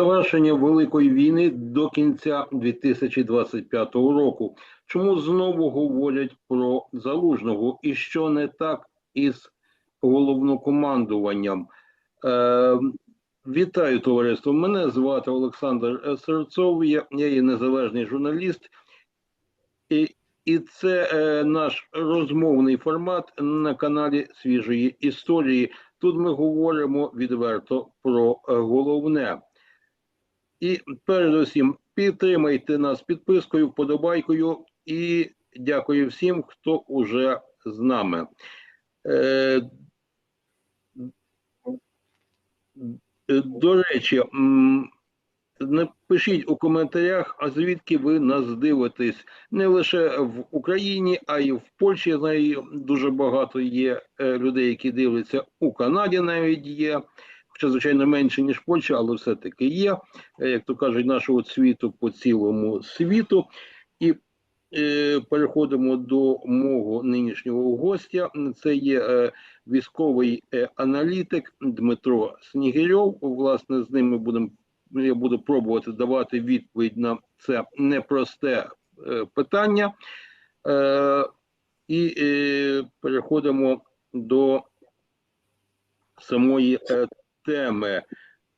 завершення Великої війни до кінця 2025 року. Чому знову говорять про залужного і що не так із головнокомандуванням? Е, вітаю товариство. Мене звати Олександр Серцов. Я, я є незалежний журналіст, і, і це е, наш розмовний формат на каналі Свіжої історії. Тут ми говоримо відверто про е, головне. І передусім підтримайте нас підпискою, вподобайкою і дякую всім, хто уже з нами. Е, до речі, напишіть у коментарях, а звідки ви нас дивитесь не лише в Україні, а й в Польщі. Я знаю, дуже багато є е, людей, які дивляться у Канаді, навіть є. Хоча, звичайно, менше, ніж Польща, але все-таки є, е, як то кажуть, нашого світу по цілому світу. І е, переходимо до мого нинішнього гостя. Це є е, військовий е, аналітик Дмитро Снігирьов. Власне, з ним ми будемо. Я буду пробувати давати відповідь на це непросте е, питання. Е, і е, переходимо до самої е, теми.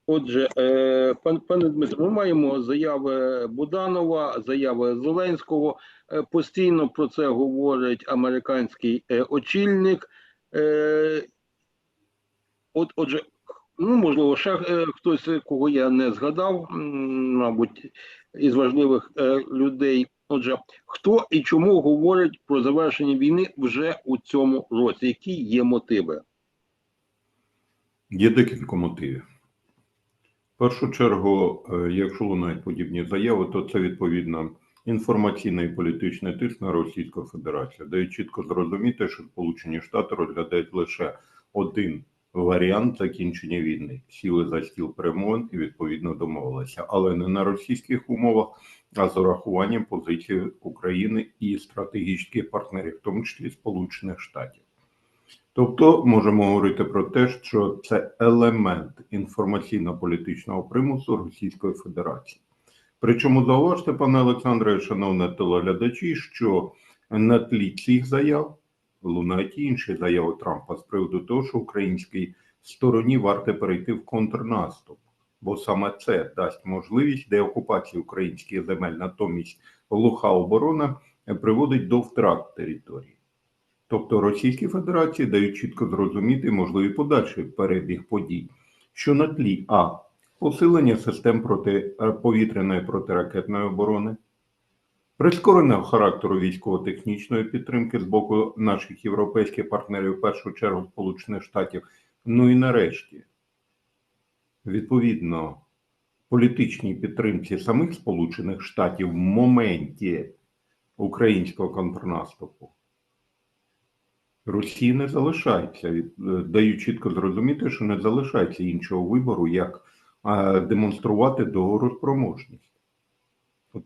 Отже, е, пан, пане Дмитро, ми маємо заяви Буданова, заяви Зеленського. Е, постійно про це говорить американський е, очільник. От, отже, ну можливо, ще хтось, кого я не згадав, мабуть, із важливих людей. Отже, хто і чому говорить про завершення війни вже у цьому році? Які є мотиви? Є декілька мотивів. В першу чергу, е, якщо лунають подібні заяви, то це відповідно інформаційний і політичний тиск на Російську Федерацію, дає чітко зрозуміти, що Сполучені Штати розглядають лише один варіант закінчення війни, сіли за стіл перемовин і відповідно домовилися, але не на російських умовах, а з урахуванням позиції України і стратегічних партнерів, в тому числі Сполучених Штатів. Тобто можемо говорити про те, що це елемент інформаційно-політичного примусу Російської Федерації. Причому зауважте, пане Олександре, шановне телеглядачі, що на тлі цих заяв лунають інші заяви Трампа з приводу того, що українській стороні варто перейти в контрнаступ, бо саме це дасть можливість деокупації українських земель, натомість глуха оборона приводить до втрат території. Тобто Російській Федерації дають чітко зрозуміти можливі подальший перебіг подій, що на тлі а посилення систем протиповітряної протиракетної оборони, прискореного характеру військово-технічної підтримки з боку наших європейських партнерів, в першу чергу Сполучених Штатів, ну і нарешті, відповідно, політичній підтримці самих Сполучених Штатів в моменті українського контрнаступу. Росії не залишається, е, дають чітко зрозуміти, що не залишається іншого вибору, як демонструвати договороспроможність.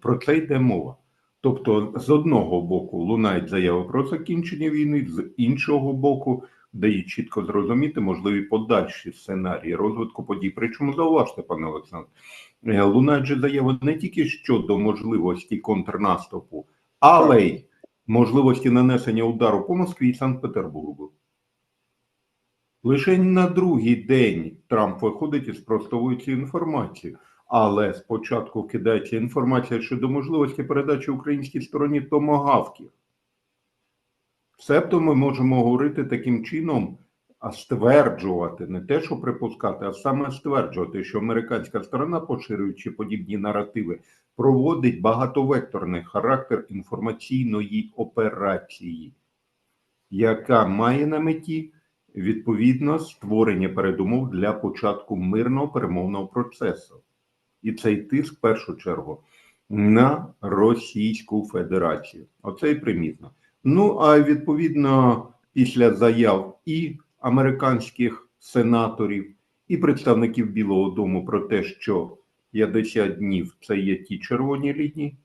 Про це йде мова. Тобто, з одного боку лунають заяви про закінчення війни, з іншого боку, дають чітко зрозуміти можливі подальші сценарії розвитку подій. Причому зауважте, пане Олександр, е, лунають же заяви не тільки щодо можливості контрнаступу, але й можливості нанесення удару по Москві і Санкт-Петербургу. Лише на другий день Трамп виходить і спростовує цю інформацію. Але спочатку кидається інформація щодо можливості передачі українській стороні томагавків. Себто ми можемо говорити таким чином, а стверджувати, не те, що припускати, а саме стверджувати, що американська сторона, поширюючи подібні наративи, проводить багатовекторний характер інформаційної операції, яка має на меті відповідно створення передумов для початку мирного перемовного процесу. І цей тиск в першу чергу на Російську Федерацію. Оце і примітно. Ну а відповідно, після заяв і американських сенаторів, і представників Білого Дому про те, що 50 днів це є ті червоні лінії,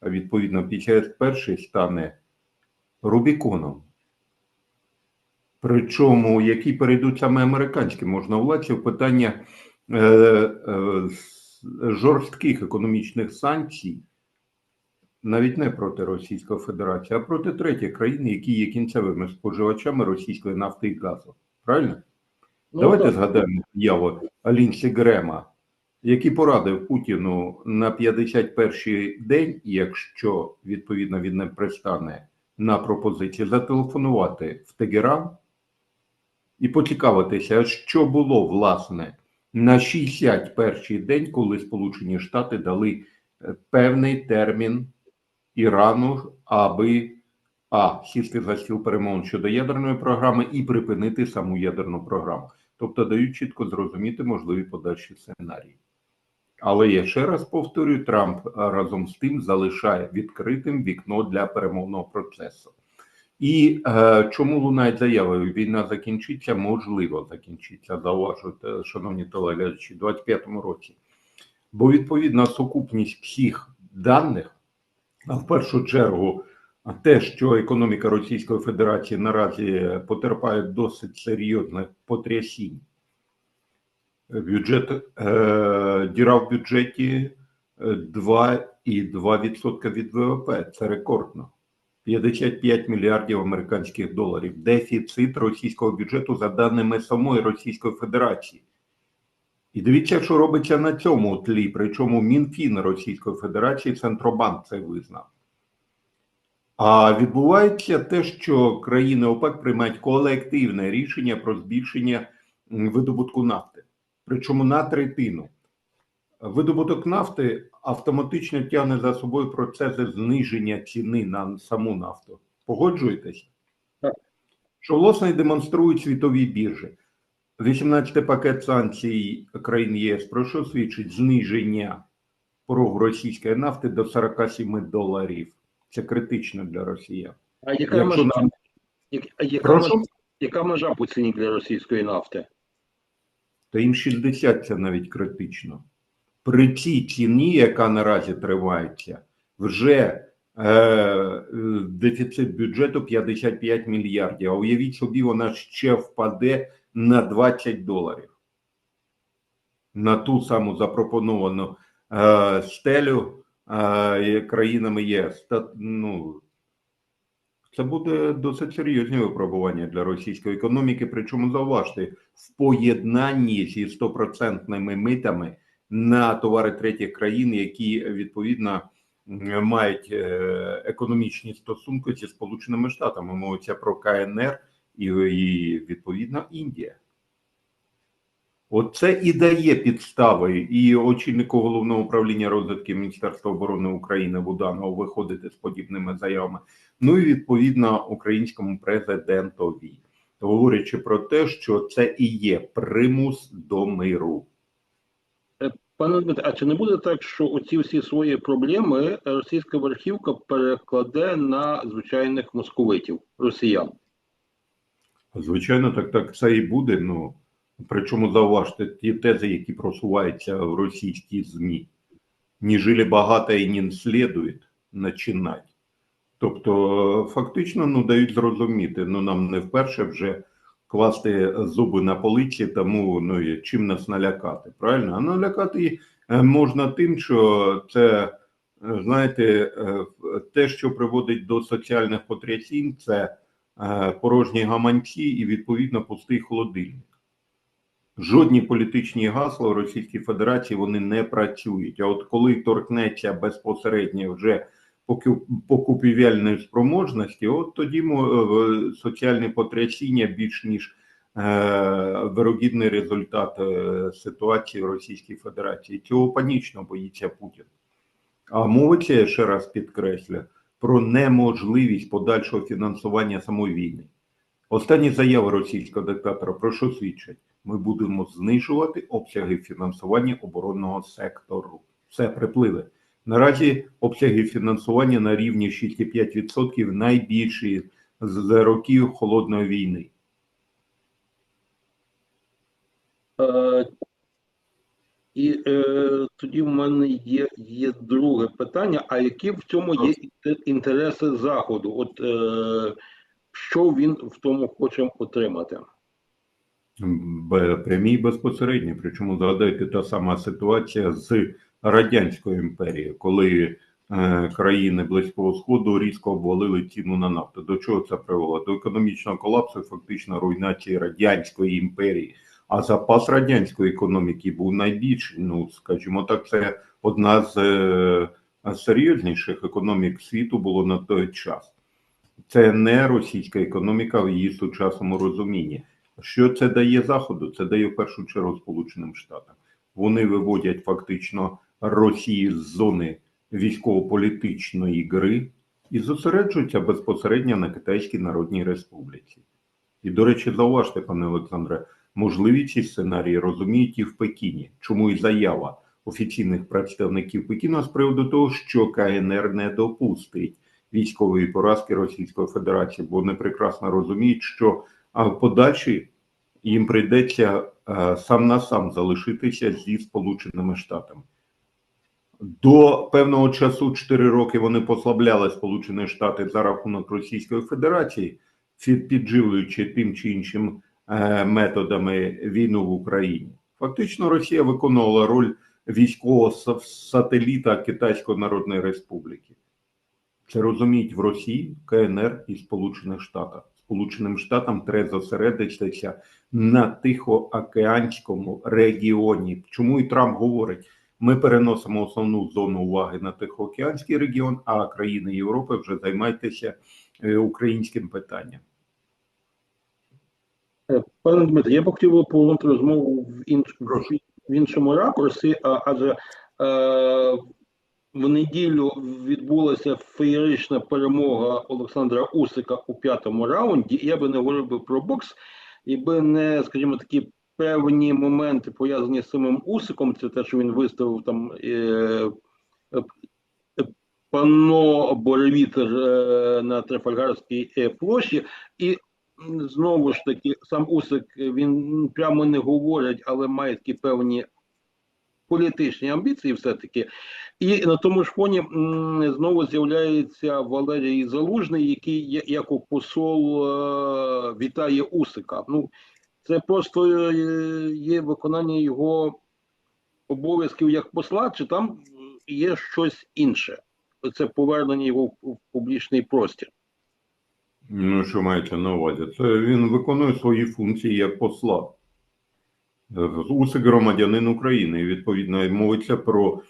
а відповідно 51 стане Рубіконом. Причому, які перейдуть саме американські можновладці в питання е, е, жорстких економічних санкцій навіть не проти Російської Федерації, а проти третіх країн, які є кінцевими споживачами російської нафти і газу. Правильно? Ну, Давайте так. згадаємо заяву Алінсі Грема, який порадив Путіну на 51-й день, якщо відповідно він не пристане на пропозиції, зателефонувати в Тегеран і поцікавитися, що було власне на 61-й день, коли Сполучені Штати дали е, певний термін Ірану, аби а сісти за стіл перемовин щодо ядерної програми і припинити саму ядерну програму. Тобто дають чітко зрозуміти можливі подальші сценарії. Але я ще раз повторюю, Трамп разом з тим залишає відкритим вікно для перемовного процесу. І е, чому лунають заяви? Війна закінчиться, можливо, закінчиться, зауважують, шановні телеглядачі, у 25-му році. Бо відповідна сукупність всіх даних, в першу чергу те, що економіка Російської Федерації наразі потерпає досить серйозних потрясінь. Бюджет, е, діра в бюджеті е, 2,2% від ВВП. Це рекордно. 55 мільярдів американських доларів. Дефіцит російського бюджету за даними самої Російської Федерації. І дивіться, що робиться на цьому тлі. Причому Мінфін Російської Федерації, Центробанк це визнав. А відбувається те, що країни ОПЕК приймають колективне рішення про збільшення видобутку нафти, причому на третину. Видобуток нафти автоматично тягне за собою процеси зниження ціни на саму нафту. Погоджуєтесь? Так. Що власне демонструють світові біржі. 18 пакет санкцій країн ЄС про що свідчить зниження порогу російської нафти до 47 доларів. Це критично для росіян. А яка Якщо межа, нам- яка, Прошу? межа, яка межа по ціні для російської нафти? Та їм 60 це навіть критично. При цій ціні, яка наразі тривається, вже е, дефіцит бюджету 55 мільярдів. А уявіть собі, вона ще впаде на 20 доларів. На ту саму запропоновану е, стелю е, країнами ЄС. Та, ну, це буде досить серйозні випробування для російської економіки. Причому зауважте, в поєднанні зі стопроцентними митами на товари третіх країн, які відповідно мають е, економічні стосунки зі Сполученими Штатами. Мовиться про КНР і, і відповідно Індія. Оце і дає підстави, і очільнику головного управління розвитки Міністерства оборони України Буданов виходити з подібними заявами. Ну і відповідно українському президентові, говорячи про те, що це і є примус до миру. Пане Дмитре, а чи не буде так, що оці всі свої проблеми російська верхівка перекладе на звичайних московитів, росіян? Звичайно, так так це і буде. Ну причому зауважте ті тези, які просуваються в російській ЗМІ. Ні жили багато і не слідують починати. Тобто, фактично, ну дають зрозуміти, ну нам не вперше вже класти зуби на полиці, тому ну чим нас налякати, правильно? А налякати е, можна тим, що це, е, знаєте, е, те, що приводить до соціальних потрясінь, це порожні гаманці і відповідно пустий холодильник. Жодні політичні гасла в Російській Федерації вони не працюють. А от коли торкнеться безпосередньо вже покупівельної спроможності, от тоді е, соціальне потрясіння більш ніж е, вирогідний результат е, ситуації в Російській Федерації. Цього панічно боїться Путін. А мовиться, я ще раз підкреслю, про неможливість подальшого фінансування самої війни. Останні заяви російського диктатора про що свідчать? Ми будемо знижувати обсяги фінансування оборонного сектору. Все приплили. Наразі обсяги фінансування на рівні 6,5% найбільші з років холодної війни. Е, і е, тоді в мене є, є друге питання: а які в цьому є інтереси Заходу? От е, що він в тому хоче отримати? Прямі і безпосередні. Причому згадайте та сама ситуація з Радянською імперією, коли е, країни Близького Сходу різко обвалили ціну на нафту. До чого це привело? До економічного колапсу, фактично руйнації Радянської імперії. А запас радянської економіки був найбільший. Ну, скажімо так, це одна з е, серйозніших економік світу було на той час. Це не російська економіка в її сучасному розумінні. Що це дає Заходу? Це дає в першу чергу Сполученим Штатам. Вони виводять фактично Росію з зони військово-політичної гри і зосереджуються безпосередньо на Китайській Народній Республіці. І, до речі, зауважте, пане Олександре, можливі ці сценарії розуміють і в Пекіні. Чому і заява офіційних представників Пекіна з приводу того, що КНР не допустить військової поразки Російської Федерації, бо вони прекрасно розуміють, що а в подальші їм прийдеться е, сам на сам залишитися зі Сполученими Штатами. До певного часу, 4 роки, вони послабляли Сполучені Штати за рахунок Російської Федерації, підживлюючи тим чи іншим е, методами війну в Україні. Фактично, Росія виконувала роль військового сателіта Китайської Народної Республіки. Це розуміють в Росії, КНР і Сполучених Штатах. Сполученим Штатам треба зосередитися на Тихоокеанському регіоні. Чому і Трамп говорить, ми переносимо основну зону уваги на Тихоокеанський регіон, а країни Європи вже займайтеся е, українським питанням. Е, Пане Дмитро, я б хотів би повернути розмову в, інш... В іншому ракурсі, а, адже е, в неділю відбулася феєрична перемога Олександра Усика у п'ятому раунді. Я би не говорив би про бокс, якби не, скажімо, такі певні моменти пов'язані з самим Усиком. Це те, що він виставив там е, е, панно Боровітер е, на Трафальгарській е, площі. І знову ж таки, сам Усик він прямо не говорить, але має такі певні політичні амбіції, все-таки. І на тому ж фоні знову з'являється Валерій Залужний, який як посол е, вітає Усика. Ну, це просто е, є виконання його обов'язків як посла, чи там є щось інше? Це повернення його в публічний простір. Ну, що мається на увазі? Це він виконує свої функції як посла. Е, Усик громадянин України. І відповідно мовиться про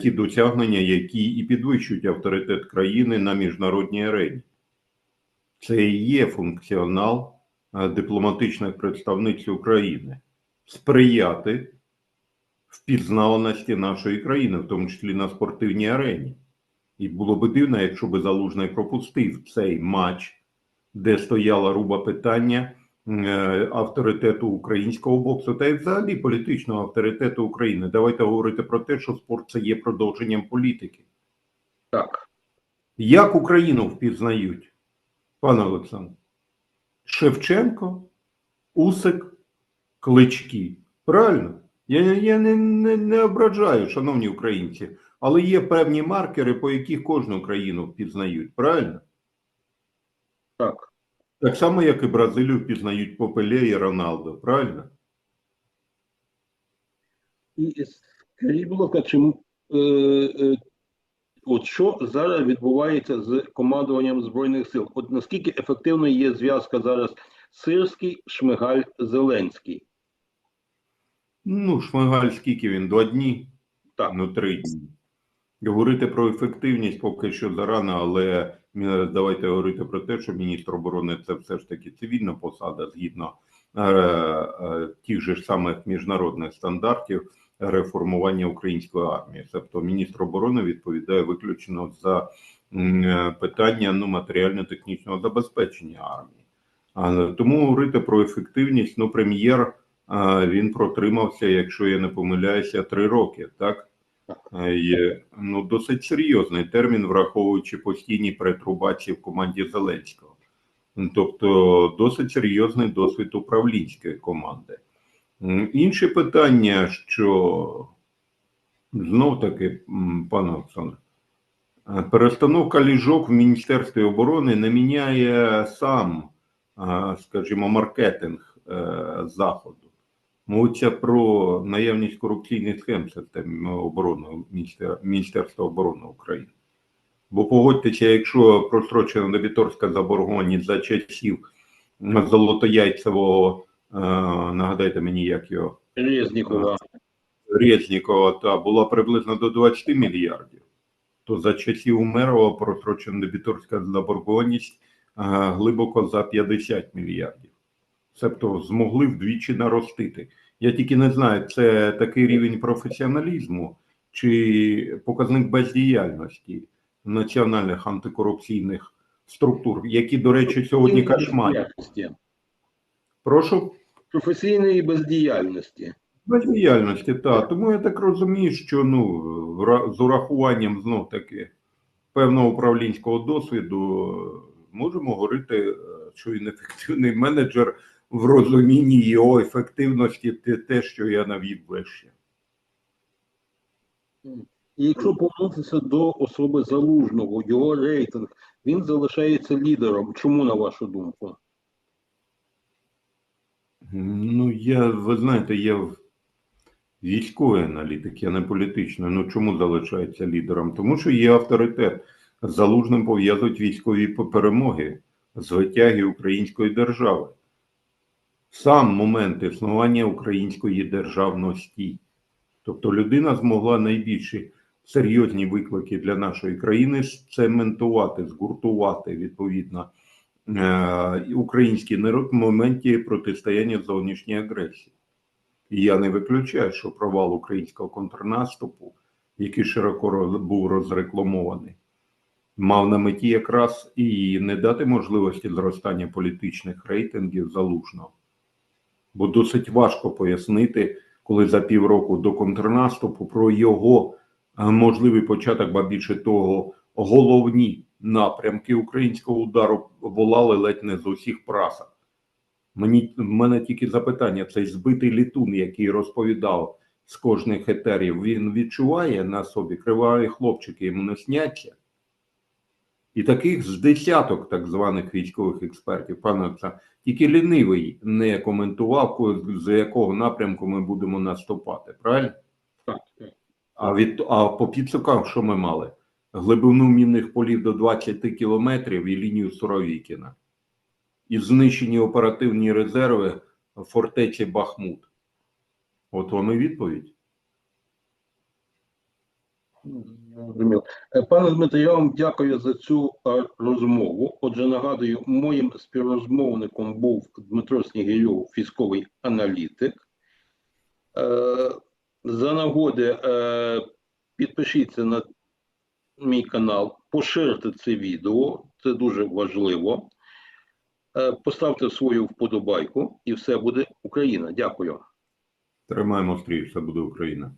ті досягнення, які і підвищують авторитет країни на міжнародній арені. Це і є функціонал дипломатичних представниць України сприяти впізнаваності нашої країни, в тому числі на спортивній арені. І було би дивно, якщо би Залужний пропустив цей матч, де стояла руба питання е, авторитету українського боксу та й взагалі політичного авторитету України. Давайте говорити про те, що спорт це є продовженням політики. Так. Як Україну впізнають, пане Олександр? Шевченко, Усик, Клички. Правильно? Я, я не, не, не ображаю, шановні українці, але є певні маркери, по яких кожну країну впізнають. Правильно? Так. Так само, як і Бразилію впізнають по Пеле і Роналдо, правильно? І скажіть, будь ласка, чому е, е, от що зараз відбувається з командуванням Збройних сил? От наскільки ефективно є зв'язка зараз Сирський, Шмигаль, Зеленський? Ну, Шмигаль, скільки він? Два дні? Так. Ну, три дні. Говорити про ефективність поки що зарано, але давайте говорити про те, що міністр оборони це все ж таки цивільна посада згідно е, е, тих же самих міжнародних стандартів реформування української армії. Тобто міністр оборони відповідає виключно за е, питання ну, матеріально-технічного забезпечення армії. Тому говорити про ефективність, ну, прем'єр а, він протримався, якщо я не помиляюся, три роки, так? Е, Є ну, досить серйозний термін, враховуючи постійні перетрубації в команді Зеленського. Тобто досить серйозний досвід управлінської команди. Інше питання, що знов таки, пане Олександр, е, перестановка ліжок в Міністерстві оборони не міняє сам, скажімо, маркетинг е, Заходу. Мовиться про наявність корупційних схем в оборони Міністерства оборони України. Бо погодьтеся, якщо прострочена дебіторська заборгованість за часів Золотояйцевого, е, нагадайте мені, як його Резнікова. Резнікова та була приблизно до 20 мільярдів, то за часів Умерова прострочена дебіторська заборгованість е, глибоко за 50 мільярдів. Себто змогли вдвічі наростити. Я тільки не знаю, це такий рівень професіоналізму чи показник бездіяльності національних антикорупційних структур, які, до речі, сьогодні кошмарять. Прошу. Професійної бездіяльності. Бездіяльності, так. Тому я так розумію, що ну, з урахуванням знов таки певного управлінського досвіду е, можемо говорити, е, що він ефективний менеджер в розумінні його ефективності, те, те що я навів вище. І якщо повернутися до особи залужного, його рейтинг, він залишається лідером. Чому на вашу думку? Ну, я, ви знаєте, я військовий аналітик, я не політичний. Ну чому залишається лідером? Тому що є авторитет. З Залужним пов'язують військові перемоги з витяги української держави. Сам момент існування української державності. Тобто людина змогла найбільші серйозні виклики для нашої країни цементувати, згуртувати відповідно український народ в моменті протистояння зовнішньої агресії. І я не виключаю, що провал українського контрнаступу, який широко був розрекламований, мав на меті якраз і не дати можливості зростання політичних рейтингів залужного. Бо досить важко пояснити, коли за півроку до контрнаступу про його е, можливий початок, ба більше того, головні напрямки українського удару волали ледь не з усіх прасок. Мені в мене тільки запитання: цей збитий літун, який розповідав з кожних етерів, він відчуває на собі криваві хлопчики, йому не сняться. І таких з десяток так званих військових експертів, пане Олександр, тільки лінивий не коментував, з якого напрямку ми будемо наступати. Правильно? Так, так. А від а по підсукам, що ми мали? Глибину мінних полів до 20 кілометрів і лінію Суровікіна. І знищені оперативні резерви в фортеці Бахмут. От вам і відповідь. Пане Дмитро, я вам дякую за цю е, розмову. Отже, нагадую, моїм співрозмовником був Дмитро Снігирьов, військовий аналітик. Е, За нагоди е, підпишіться на мій канал, поширте це відео, це дуже важливо. Е, Поставте свою вподобайку і все буде Україна. Дякую. Тримаємо стрій, все буде Україна.